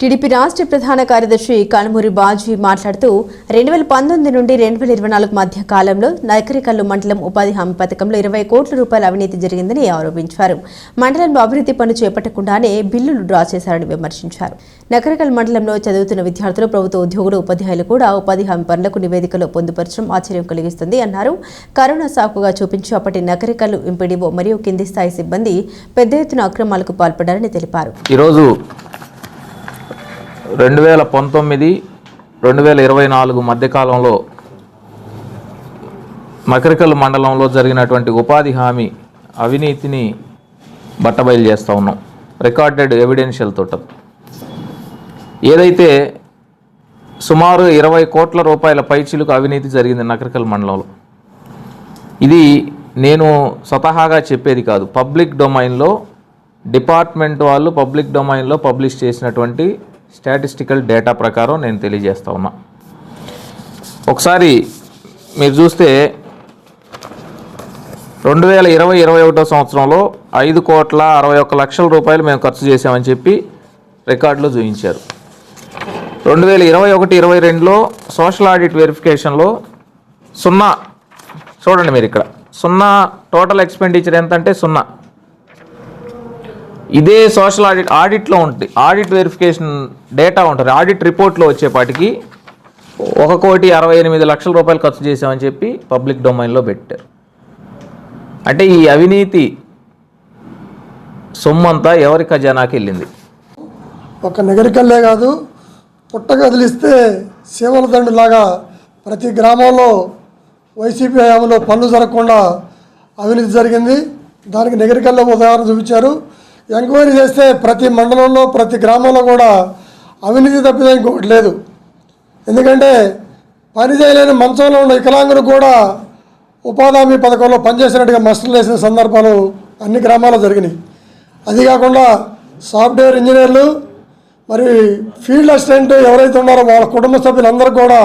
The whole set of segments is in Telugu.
టీడీపీ రాష్ట్ర ప్రధాన కార్యదర్శి కానుమూరి బాజీ మాట్లాడుతూ రెండు వేల పంతొమ్మిది నుండి రెండు వేల ఇరవై నాలుగు మధ్య కాలంలో నకరికల్లు మండలం ఉపాధి హామీ పథకంలో ఇరవై కోట్ల రూపాయల అవినీతి జరిగిందని ఆరోపించారు. మండలంలో అభివృద్ధి పనులు చేపట్టకుండానే బిల్లులు డ్రా చేశారని విమర్శించారు. నకరికల్ మండలంలో చదువుతున్న విద్యార్థులు ప్రభుత్వ ఉద్యోగులు ఉపాధ్యాయులు కూడా ఉపాధి హామీ పనులకు నివేదికలో పొందుపరచడం ఆశ్చర్యం కలిగిస్తుంది అన్నారు. కరోనా సాకుగా చూపించి అప్పటి నకరికల్లు ఎంపీడీఓ మరియు కింది స్థాయి సిబ్బంది పెద్ద ఎత్తున అక్రమాలకు పాల్పడారని తెలిపారు. ఈరోజు రెండు వేల పంతొమ్మిది రెండు వేల ఇరవై నాలుగు మధ్యకాలంలో మకరికల్ మండలంలో జరిగినటువంటి ఉపాధి హామీ అవినీతిని బట్టబయలు చేస్తూ ఉన్నాం. రికార్డెడ్ ఎవిడెన్షియల్ తోట. ఏదైతే సుమారు ఇరవై కోట్ల రూపాయల పైచీలకు అవినీతి జరిగింది నకరికల్ మండలంలో ఇది నేను స్వతహాగా చెప్పేది కాదు. పబ్లిక్ డొమైన్లో డిపార్ట్మెంట్ వాళ్ళు పబ్లిక్ డొమైన్లో పబ్లిష్ చేసినటువంటి స్టాటిస్టికల్ డేటా ప్రకారం నేను తెలియజేస్తా ఉన్నా. ఒకసారి మీరు చూస్తే రెండు వేల ఇరవై ఇరవై ఒకటో సంవత్సరంలో ఐదు కోట్ల అరవై ఒక్క లక్షల రూపాయలు మేము ఖర్చు చేసామని చెప్పి రికార్డులో చూపించారు. రెండు వేల ఇరవై ఒకటి ఇరవై రెండులో సోషల్ ఆడిట్ వెరిఫికేషన్లో సున్నా. చూడండి మీరు ఇక్కడ. సున్నా టోటల్ ఎక్స్పెండిచర్ ఎంత అంటే సున్నా. ఇదే సోషల్ ఆడిట్ ఆడిట్లో ఉంటుంది. ఆడిట్ వెరిఫికేషన్ డేటా ఉంటుంది. ఆడిట్ రిపోర్ట్లో వచ్చేపాటికి ఒక కోటి అరవై ఎనిమిది లక్షల రూపాయలు ఖర్చు చేసామని చెప్పి పబ్లిక్ డొమైన్లో పెట్టారు. అంటే ఈ అవినీతి సొమ్మంతా ఎవరి ఖజానాకి వెళ్ళింది? ఒక నగరికల్లే కాదు పుట్ట కదిలిస్తే సేవల దండులాగా ప్రతి గ్రామంలో వైసీపీ హయాంలో పనులు జరగకుండా అవినీతి జరిగింది. దానికి నగరికల్లో ఉదాహరణ చూపించారు. ఎంక్వైరీ చేస్తే ప్రతి మండలంలో ప్రతి గ్రామంలో కూడా అవినీతి తప్పితే ఇంకొకటి లేదు. ఎందుకంటే పని చేయలేని మంచంలో ఉన్న వికలాంగులు కూడా ఉపాధి హామీ పథకంలో పనిచేసినట్టుగా మస్టర్లు వేసిన సందర్భాలు అన్ని గ్రామాల్లో జరిగినాయి. అది కాకుండా సాఫ్ట్వేర్ ఇంజనీర్లు మరి ఫీల్డ్ అసిస్టెంట్ ఎవరైతే ఉన్నారో వాళ్ళ కుటుంబ సభ్యులందరూ కూడా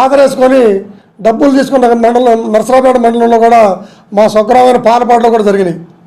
ఆదరేసుకొని డబ్బులు తీసుకున్న మండలం నరసరాపేట మండలంలో కూడా మా స్వగ్రామైన పాలపాటలో కూడా జరిగినాయి.